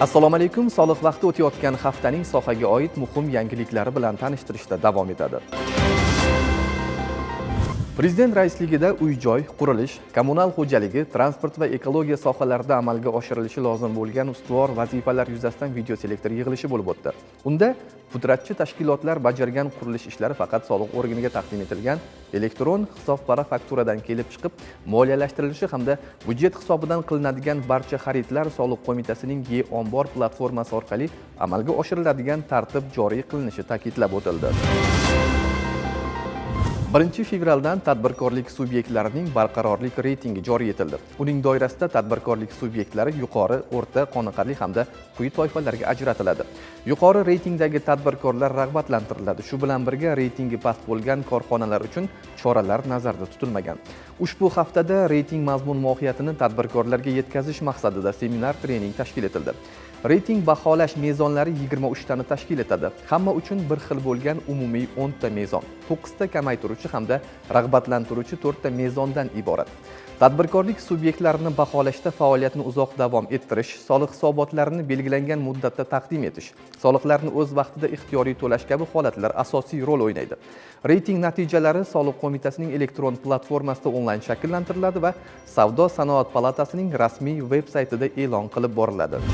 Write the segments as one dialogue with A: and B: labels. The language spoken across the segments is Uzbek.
A: assalomu alaykum. Soliq vaqti o'tayotgan haftaning sohaga oid muhim yangiliklari bilan tanishtirishda davom etadi. Prezident raisligida uy joy qurilish kommunal xo'jaligi transport va ekologiya sohalarida amalga oshirilishi lozim bo'lgan ustuvor vazifalar yuzasidan videoselektor yig'ilishi bo'lib o'tdi. Unda pudratchi tashkilotlar bajargan qurilish ishlari faqat soliq organiga taqdim etilgan elektron hisobpara fakturadan kelib chiqib moliyalashtirilishi hamda byudjet hisobidan qilinadigan barcha xaridlar soliq qo'mitasining e ombor platformasi orqali amalga oshiriladigan tartib joriy qilinishi ta'kidlab o'tildi. Birinchi fevraldan tadbirkorlik subyektlarining barqarorlik reytingi joriy etildi. Uning doirasida tadbirkorlik subyektlari yuqori o'rta qoniqarli hamda quyi toifalarga ajratiladi. Yuqori reytingdagi tadbirkorlar rag'batlantiriladi. Shu bilan birga reytingi past bo'lgan korxonalar uchun choralar nazarda tutilmagan. Ushbu haftada reyting mazmun mohiyatini tadbirkorlarga yetkazish maqsadida seminar trening tashkil etildi. Reyting baholash mezonlari 23 tani tashkil etadi. Hamma uchun bir xil bo'lgan umumiy 10 ta mezon. 9 ta kamaytiruvchi hamda rag'batlantiruvchi 4 ta mezondan iborat. Tadbirkorlik subyektlarini baholashda faoliyatni uzoq davom ettirish soliq hisobotlarini belgilangan muddatda taqdim etish soliqlarni o'z vaqtida ixtiyoriy to'lash kabi holatlar asosiy rol o'ynaydi. Reyting natijalari soliq qo'mitasining elektron platformasida onlayn shakllantiriladi va savdo sanoat palatasining rasmiy veb saytida e'lon qilib boriladi.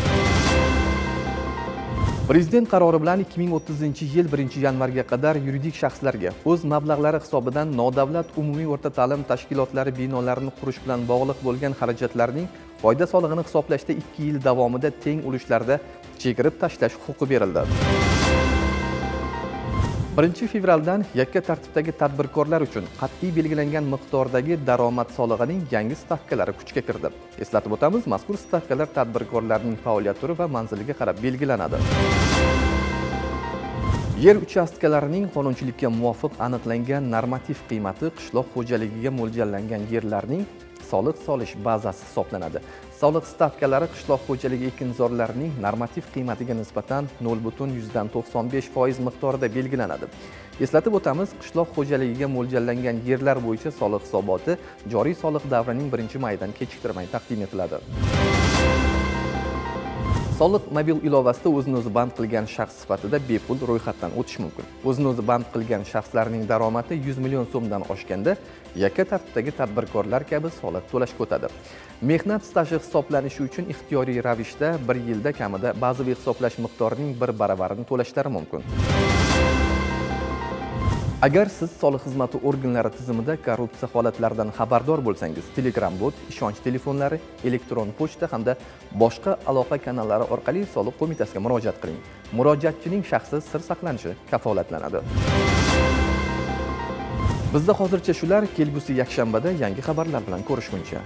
A: Prezident qarori bilan 2030 yil 1 yanvarga qadar yuridik shaxslarga o'z mablag'lari hisobidan nodavlat umumiy o'rta ta'lim tashkilotlari binolarini qurish bilan bog'liq bo'lgan xarajatlarning foyda solig'ini hisoblashda 2 yil davomida teng ulushlarda chegirib tashlash huquqi berildi. 1 fevraldan yakka tartibdagi tadbirkorlar uchun qat'iy belgilangan miqdordagi daromad solig'ining yangi stavkalari kuchga kirdi. Eslatib o'tamiz mazkur stavkalar tadbirkorlarning faoliyat turi va manziliga qarab belgilanadi. Yer uchastkalarining qonunchilikka muvofiq aniqlangan normativ qiymati qishloq xo'jaligiga mo'ljallangan yerlarning soliq solish bazasi hisoblanadi. Soliq stavkalari qishloq xo'jaligi ekinzorlarining normativ qiymatiga nisbatan 0,95 foiz miqdorida belgilanadi. Eslatib o'tamiz qishloq xo'jaligiga mo'ljallangan yerlar bo'yicha soliq hisoboti joriy soliq davrining 1 mayidan kechiktirmay taqdim etiladi. Soliq mobil ilovasida o'zini o'zi band qilgan shaxs sifatida bepul ro'yxatdan o'tish mumkin. O'zini o'zi band qilgan shaxslarning daromadi 100 million so'mdan oshganda yakka tartibdagi tadbirkorlar kabi soliq to'lashga o'tadi. Mehnat staji hisoblanishi uchun ixtiyoriy ravishda bir yilda kamida bazaviy hisoblash miqdorining bir baravarini to'lashlari mumkin. Agar siz soliq xizmati organlari tizimida korrupsiya holatlaridan xabardor bo'lsangiz telegram bot ishonch telefonlari elektron pochta hamda boshqa aloqa kanallari orqali soliq qo'mitasiga murojaat qiling. Murojaatchining shaxsi sir saqlanishi kafolatlanadi. Bizda hozircha shular kelgusi yakshanbada yangi xabarlar bilan ko'rishguncha.